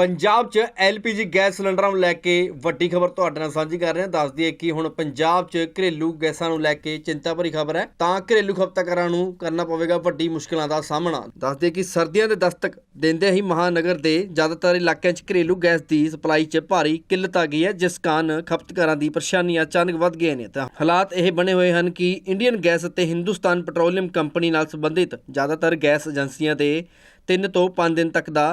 ਪੰਜਾਬ 'ਚ LPG gas ਸਿਲੰਡਰਾਂ ਨੂੰ ਲੈ ਕੇ ਵੱਡੀ ਖਬਰ ਤੁਹਾਡੇ ਨਾਲ ਸਾਂਝੀ ਕਰ ਰਹੇ ਹਾਂ। ਦੱਸ ਦਈਏ ਕਿ ਹੁਣ ਪੰਜਾਬ 'ਚ ਘਰੇਲੂ ਗੈਸਾਂ ਨੂੰ ਲੈ ਕੇ ਚਿੰਤਾ ਭਰੀ ਖਬਰ ਹੈ। ਤਾਂ ਘਰੇਲੂ ਖਪਤਕਾਰਾਂ ਨੂੰ ਕਰਨਾ ਪਵੇਗਾ ਵੱਡੀ ਮੁਸ਼ਕਲਾਂ ਦਾ ਸਾਹਮਣਾ। ਦੱਸ ਦਈਏ ਕਿ ਸਰਦੀਆਂ ਦੇ ਦਸਤਕ ਦਿੰਦੇ ਹੀ ਮਹਾਨਗਰ ਦੇ ਜ਼ਿਆਦਾਤਰ ਇਲਾਕਿਆਂ 'ਚ ਘਰੇਲੂ ਗੈਸ ਦੀ ਸਪਲਾਈ 'ਚ ਭਾਰੀ ਕਿੱਲਤ ਆ ਗਈ ਹੈ, ਜਿਸ ਕਾਰਨ ਖਪਤਕਾਰਾਂ ਦੀ ਪਰੇਸ਼ਾਨੀਆਂ ਅਚਾਨਕ ਵੱਧ ਗਈਆਂ ਨੇ। ਤਾਂ ਹਾਲਾਤ ਇਹ ਬਣੇ ਹੋਏ ਹਨ ਕਿ ਇੰਡੀਅਨ ਗੈਸ ਅਤੇ ਹਿੰਦੁਸਤਾਨ ਪੈਟਰੋਲੀਅਮ ਕੰਪਨੀ ਨਾਲ ਸੰਬੰਧਿਤ ਜ਼ਿਆਦਾਤਰ ਗੈਸ ਏਜੰਸੀਆਂ ਦੇ 3 ਤੋਂ 5 ਦਿਨ ਤੱਕ ਦਾ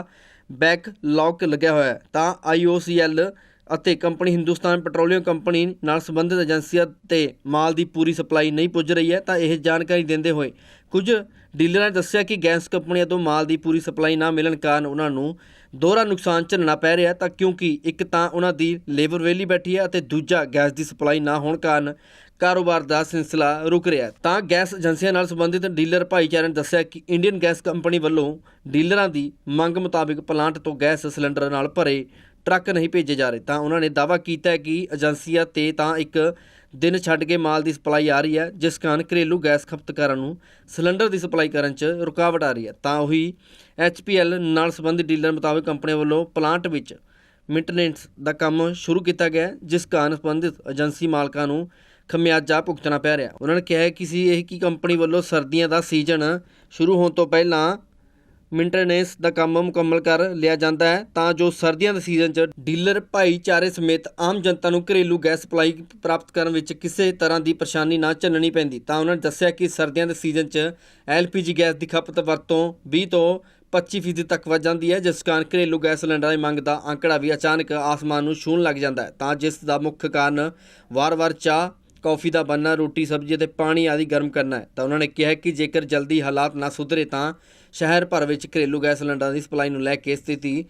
ਬੈਕ ਲੌਕ ਲੱਗਿਆ ਹੋਇਆ ਹੈ। ਤਾਂ IOCL ਅਤੇ ਕੰਪਨੀ ਹਿੰਦੁਸਤਾਨ ਪੈਟਰੋਲੀਅਮ ਕੰਪਨੀ ਨਾਲ ਸੰਬੰਧਿਤ ਏਜੰਸੀਆਂ ਤੇ ਮਾਲ ਦੀ ਪੂਰੀ ਸਪਲਾਈ ਨਹੀਂ ਪੁੱਜ ਰਹੀ ਹੈ, ਤਾਂ ਇਹ ਜਾਣਕਾਰੀ ਦਿੰਦੇ ਹੋਏ ਕੁਝ ਡੀਲਰਾਂ ਨੇ ਦੱਸਿਆ ਕਿ ਗੈਸ ਕੰਪਨੀਆਂ ਤੋਂ ਮਾਲ ਦੀ ਪੂਰੀ ਸਪਲਾਈ ਨਾ ਮਿਲਣ ਕਾਰਨ ਉਹਨਾਂ ਨੂੰ ਦੋਹਰਾ ਨੁਕਸਾਨ ਝੱਲਣਾ ਪੈ ਰਿਹਾ ਤਾਂ ਕਿਉਂਕਿ ਇੱਕ ਤਾਂ ਉਹਨਾਂ ਦੀ ਲੇਬਰ ਵੇਲੀ ਬੈਠੀ ਹੈ ਅਤੇ ਦੂਜਾ ਗੈਸ ਦੀ ਸਪਲਾਈ ਨਾ ਹੋਣ ਕਾਰਨ ਕਾਰੋਬਾਰ ਦਾ ਸਿਲਸਿਲਾ ਰੁਕ ਰਿਹਾ ਤਾਂ ਗੈਸ ਏਜੰਸੀਆਂ ਨਾਲ ਸੰਬੰਧਿਤ ਡੀਲਰ ਭਾਈਚਾਰੇ ਨੇ ਦੱਸਿਆ ਕਿ ਇੰਡੀਅਨ ਗੈਸ ਕੰਪਨੀ ਵੱਲੋਂ ਡੀਲਰਾਂ ਦੀ ਮੰਗ ਮੁਤਾਬਿਕ ਪਲਾਂਟ ਤੋਂ ਗੈਸ ਸਿਲੰਡਰ ਨਾਲ ਭਰੇ ਟਰੱਕ ਨਹੀਂ ਭੇਜੇ ਜਾ ਰਹੇ। ਤਾਂ ਉਹਨਾਂ ਨੇ ਦਾਅਵਾ ਕੀਤਾ ਹੈ ਕਿ ਏਜੰਸੀਆਂ ਤੇ ਤਾਂ ਇੱਕ ਦਿਨ ਛੱਡ ਕੇ ਮਾਲ ਦੀ ਸਪਲਾਈ ਆ ਰਹੀ ਹੈ, ਜਿਸ ਕਾਰਨ ਘਰੇਲੂ ਗੈਸ ਖਪਤਕਾਰਾਂ ਨੂੰ ਸਿਲੰਡਰ ਦੀ ਸਪਲਾਈ ਕਰਨ 'ਚ ਰੁਕਾਵਟ ਆ ਰਹੀ ਹੈ। ਤਾਂ ਉਹੀ HPL ਨਾਲ ਸੰਬੰਧਿਤ ਡੀਲਰ ਮੁਤਾਬਕ ਕੰਪਨੀ ਵੱਲੋਂ ਪਲਾਂਟ ਵਿੱਚ ਮੇਨਟੇਨੈਂਸ ਦਾ ਕੰਮ ਸ਼ੁਰੂ ਕੀਤਾ ਗਿਆ ਜਿਸ ਕਾਰਨ ਸੰਬੰਧਿਤ ਏਜੰਸੀ ਮਾਲਕਾਂ ਨੂੰ ਖਮਿਆਜਾ ਭੁਗਤਣਾ ਪੈ ਰਿਹਾ ਉਹਨਾਂ ਨੇ ਕਿਹਾ ਕਿ ਸੀ ਇਹ ਕਿ ਕੰਪਨੀ ਵੱਲੋਂ ਸਰਦੀਆਂ ਦਾ ਸੀਜ਼ਨ ਸ਼ੁਰੂ ਹੋਣ ਤੋਂ ਪਹਿਲਾਂ ਮੇਨਟੇਨੈਂਸ ਦਾ ਕੰਮ ਮੁਕੰਮਲ ਕਰ ਲਿਆ ਜਾਂਦਾ ਹੈ, ਤਾਂ ਜੋ ਸਰਦੀਆਂ ਦੇ ਸੀਜ਼ਨ 'ਚ ਡੀਲਰ ਭਾਈਚਾਰੇ ਸਮੇਤ ਆਮ ਜਨਤਾ ਨੂੰ ਘਰੇਲੂ ਗੈਸ ਸਪਲਾਈ ਪ੍ਰਾਪਤ ਕਰਨ ਵਿੱਚ ਕਿਸੇ ਤਰ੍ਹਾਂ ਦੀ ਪਰੇਸ਼ਾਨੀ ਨਾ ਝੱਲਣੀ ਪੈਂਦੀ। ਤਾਂ ਉਹਨਾਂ ਨੇ ਦੱਸਿਆ ਕਿ ਸਰਦੀਆਂ ਦੇ ਸੀਜ਼ਨ 'ਚ ਐਲਪੀਜੀ ਗੈਸ ਦੀ ਖਪਤ ਵਰਤੋਂ 20 ਤੋਂ 25% ਤੱਕ ਵੱਧ ਜਾਂਦੀ ਹੈ, ਜਿਸ ਕਾਰਨ ਘਰੇਲੂ ਗੈਸ ਸਿਲੰਡਰਾਂ ਦੀ ਮੰਗ ਦਾ ਅੰਕੜਾ ਵੀ ਅਚਾਨਕ ਆਸਮਾਨ ਨੂੰ ਛੂਹਣ ਲੱਗ ਜਾਂਦਾ ਹੈ। ਤਾਂ ਜਿਸ ਦਾ ਮੁੱਖ ਕਾਰਨ ਵਾਰ-ਵਾਰ ਚਾਹ ਕੌਫੀ ਦਾ ਬਣਨਾ ਰੋਟੀ, ਸਬਜ਼ੀ ਅਤੇ ਪਾਣੀ ਆਦਿ ਗਰਮ ਕਰਨਾ ਹੈ। ਤਾਂ ਉਹਨਾਂ ਨੇ ਕਿਹਾ ਕਿ ਜੇਕਰ ਜਲਦੀ ਹਾਲਾਤ ਨਾ ਸੁਧਰੇ ਤਾਂ ਸ਼ਹਿਰ ਭਰ ਵਿੱਚ ਘਰੇਲੂ ਗੈਸ ਸਿਲੰਡਰਾਂ ਦੀ ਸਪਲਾਈ ਨੂੰ ਲੈ ਕੇ ਸਥਿਤੀ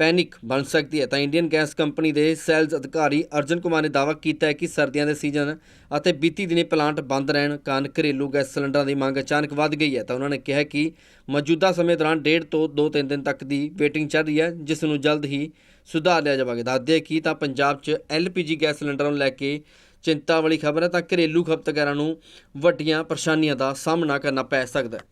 ਪੈਨਿਕ ਬਣ ਸਕਦੀ ਹੈ। ਤਾਂ ਇੰਡੀਅਨ ਗੈਸ ਕੰਪਨੀ ਦੇ ਸੈਲਜ਼ ਅਧਿਕਾਰੀ ਅਰਜਨ ਕੁਮਾਰ ਨੇ ਦਾਅਵਾ ਕੀਤਾ ਹੈ ਕਿ ਸਰਦੀਆਂ ਦੇ ਸੀਜ਼ਨ ਅਤੇ ਬੀਤੀ ਦਿਨੇ ਪਲਾਂਟ ਬੰਦ ਰਹਿਣ ਕਾਰਨ ਘਰੇਲੂ ਗੈਸ ਸਿਲੰਡਰਾਂ ਦੀ ਮੰਗ ਅਚਾਨਕ ਵੱਧ ਗਈ ਹੈ। ਤਾਂ ਉਹਨਾਂ ਨੇ ਕਿਹਾ ਕਿ ਮੌਜੂਦਾ ਸਮੇਂ ਦੌਰਾਨ ਡੇਢ ਤੋਂ 2-3 ਦਿਨ ਤੱਕ ਦੀ ਵੇਟਿੰਗ ਚੱਲ ਰਹੀ ਹੈ, ਜਿਸ ਨੂੰ ਜਲਦ ਹੀ ਸੁਧਾਰ ਲਿਆ ਜਾਵੇਗਾ। ਦੱਸਦੇ ਕਿ ਤਾਂ ਪੰਜਾਬ 'ਚ ਐਲਪੀਜੀ ਗੈਸ ਸਿਲੰਡਰਾਂ ਨੂੰ ਲੈ ਕੇ ਚਿੰਤਾ ਵਾਲੀ ਖਬਰ ਹੈ ਤਾਂ ਘਰੇਲੂ ਖਪਤਕਾਰਾਂ ਨੂੰ ਵੱਡੀਆਂ ਪਰੇਸ਼ਾਨੀਆਂ ਦਾ ਸਾਹਮਣਾ ਕਰਨਾ ਪੈ ਸਕਦਾ ਹੈ।